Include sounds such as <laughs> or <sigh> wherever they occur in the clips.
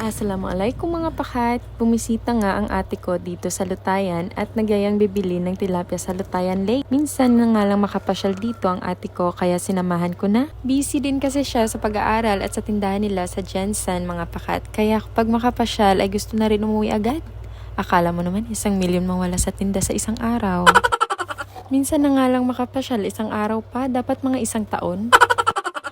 Assalamualaikum mga pakat! Bumisita nga ang ate ko dito sa Lutayan at nagyayang bibili ng tilapia sa Lutayan Lake. Minsan na nga lang makapasyal dito ang ate ko kaya sinamahan ko na. Busy din kasi siya sa pag-aaral at sa tindahan nila sa Jensen mga pakat. Kaya kapag makapasyal ay gusto na rin umuwi agad. Akala mo naman isang milyon mawala sa tinda sa isang araw. Minsan na nga lang makapasyal isang araw pa, dapat mga isang taon.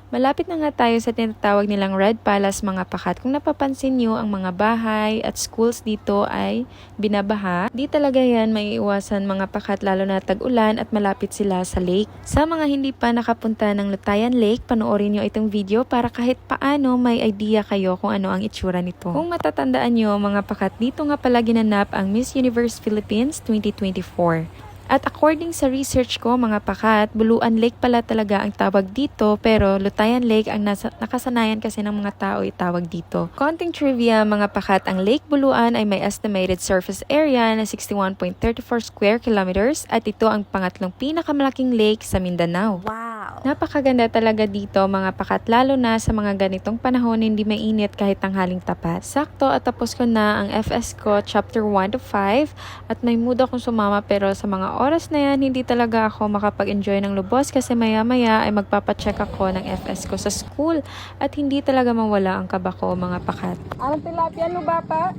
Malapit na nga tayo sa tinatawag nilang Red Palace mga pakat. Kung napapansin nyo, ang mga bahay at schools dito ay binabaha. Di talaga yan may iwasan mga pakat lalo na tag-ulan at malapit sila sa lake. Sa mga hindi pa nakapunta ng Lutayan Lake, panoorin nyo itong video para kahit paano may idea kayo kung ano ang itsura nito. Kung matatandaan nyo mga pakat, dito nga pala ginanap ang Miss Universe Philippines 2024. At according sa research ko mga pakat, Buluan Lake pala talaga ang tawag dito pero Lutayan Lake ang nasa, nakasanayan kasi ng mga tao itawag dito. Konting trivia mga pakat, ang Lake Buluan ay may estimated surface area na 61.34 square kilometers at ito ang pangatlong pinakamalaking lake sa Mindanao. Wow! Napakaganda talaga dito mga pakat lalo na sa mga ganitong panahon hindi mainit kahit tanghaling tapat. Sakto at tapos ko na ang FS ko chapter 1 to 5 at may mood akong sumama pero sa mga oras na yan hindi talaga ako makapag-enjoy ng lubos kasi maya maya ay magpapacheck ako ng FS ko sa school at hindi talaga mawala ang kaba ko mga pakat. Anong tilapia no ba pa?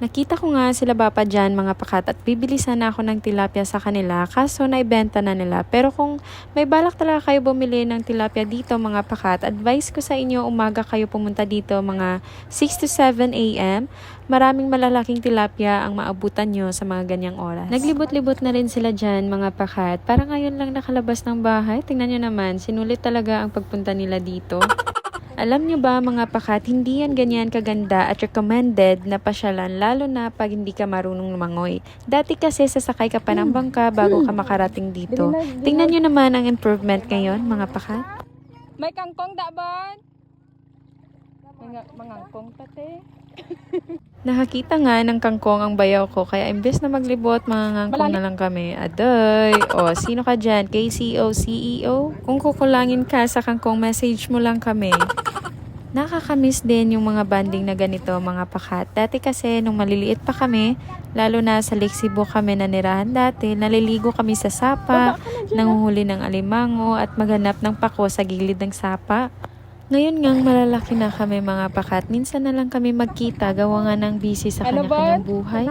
Nakita ko nga sila bapa dyan mga pakat at bibili sana ako ng tilapia sa kanila kaso naibenta na nila. Pero kung may balak talaga kayo bumili ng tilapia dito mga pakat, advice ko sa inyo umaga kayo pumunta dito mga 6 to 7 a.m. Maraming malalaking tilapia ang maabutan nyo sa mga ganyang oras. Naglibot-libot na rin sila dyan mga pakat. Para ngayon lang nakalabas ng bahay. Tingnan nyo naman, sinulit talaga ang pagpunta nila dito. Alam nyo ba mga pakat, hindi yan ganyan kaganda at recommended na pasyalan lalo na pag hindi ka marunong lumangoy. Dati kasi sasakay ka pa ng bangka bago ka makarating dito. Tingnan nyo naman ang improvement ngayon mga pakat. May kangkong da ba? Mga mangangkong pati. <laughs> Nakakita nga ng kangkong ang bayaw ko kaya imbes na maglibot mga ngangkong na lang kami. Adoy! O, sino ka dyan? KCO, CEO? Kung kukulangin ka sa kangkong, message mo lang kami. Nakakamiss din yung mga banding na ganito mga pakat. Dati kasi nung maliliit pa kami, lalo na sa Lake Cebu kami nanirahan dati, naliligo kami sa sapa, nanguhuli ng alimango at maghanap ng pako sa gilid ng sapa. Ngayon ngang malalaki na kami mga pakat, minsan na lang kami magkita gawa nga ng busy sa Ano kanya-kanyang buhay.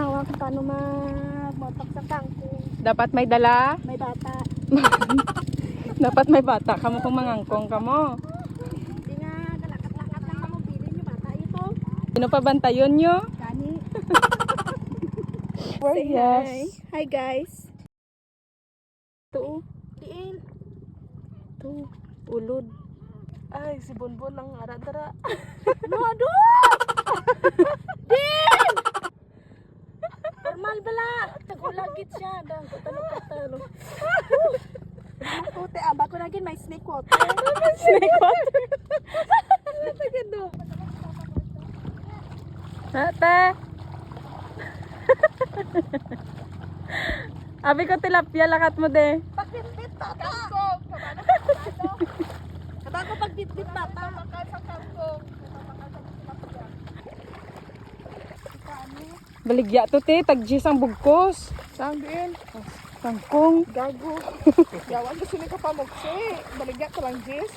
Kangkong. Dapat may dala. May bata. <laughs> Dapat may bata. Kamo kung mangangkong kamo. Hindi nga, kalakat-lakat lang mo bilin yung bata ito. Sino pa bantayon nyo? Gani. <laughs> Say Hi. Hi guys. Ito. Diin. Ito. Ulod. Ay, si Bonbon ang ara-dara. Mado! <laughs> <laughs> Normal bala. Tagulagit siya. Dang ko talo ko talo. Puti, ah, bago na gin may snake water. Snake water. Tagado. Ate! Abi ko tilapia lakat mo de. Pagbitbit bata. Bago pagbitbit bata. Sa kangkong. Baligya to te, tagjis ang bugkos. Saan din? Kangkong. Gago. Yawan gusto ni ka pa magsi. Baligya ka lang, Jis.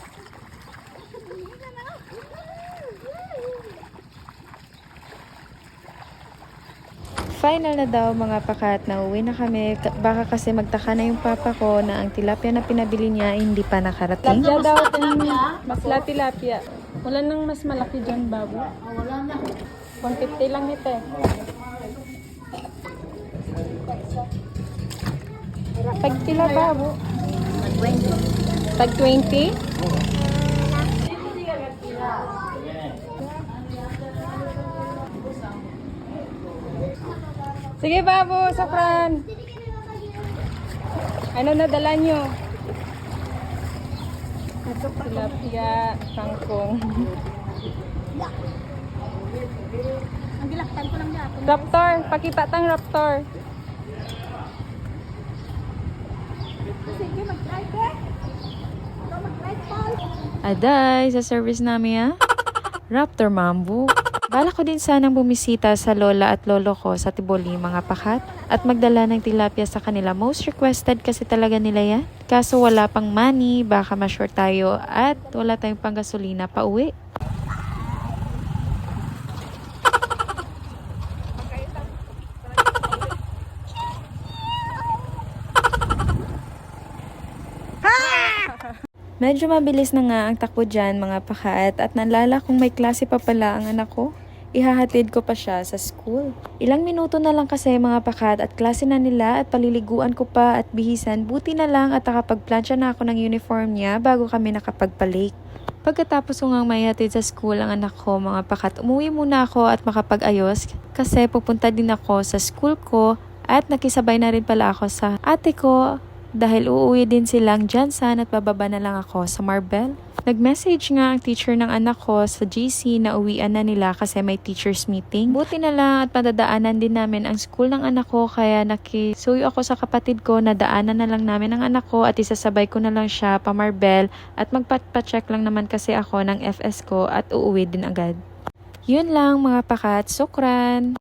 Final na daw mga pakat, nauwi na kami. Ka- Baka kasi magtaka na yung papa ko na ang tilapia na pinabili niya hindi pa nakarating. Tilapia daw. Masla tilapia. Wala nang mas malaki dyan, babu. Wala na. 150 lang ito eh. Tag pila babu? Tag 20? Sige babu, safran. Ano na dala nyo? Tilapia, kangkong. Ang gilaktan ko lang niya. Raptor, pakita tang raptor. Sige, mag-try ka. Aday, sa service namin ah. Raptor Mambo. Bala ko din sanang bumisita sa lola at lolo ko sa Tiboli mga pakat at magdala ng tilapia sa kanila. Most requested kasi talaga nila yan. Kaso wala pang money, baka ma-short tayo at wala tayong panggasolina pa uwi. Medyo mabilis na nga ang takbo dyan mga pakat at nalala kong may klase pa pala ang anak ko. Ihahatid ko pa siya sa school. Ilang minuto na lang kasi mga pakat at klase na nila at paliliguan ko pa at bihisan. Buti na lang at nakapagplansya na ako ng uniform niya bago kami nakapagpalik. Pagkatapos ko ngang maihatid sa school ang anak ko mga pakat, umuwi muna ako at makapag-ayos kasi pupunta din ako sa school ko at nakisabay na rin pala ako sa ate ko dahil uuwi din silang Jansan at bababa na lang ako sa Marbel. Nag-message nga ang teacher ng anak ko sa GC na uwian na nila kasi may teacher's meeting. Buti na lang at madadaanan din namin ang school ng anak ko kaya nakisuyo ako sa kapatid ko na daanan na lang namin ang anak ko at isasabay ko na lang siya pa Marbel at magpa-check lang naman kasi ako ng FS ko at uuwi din agad. Yun lang mga pakat, sukran!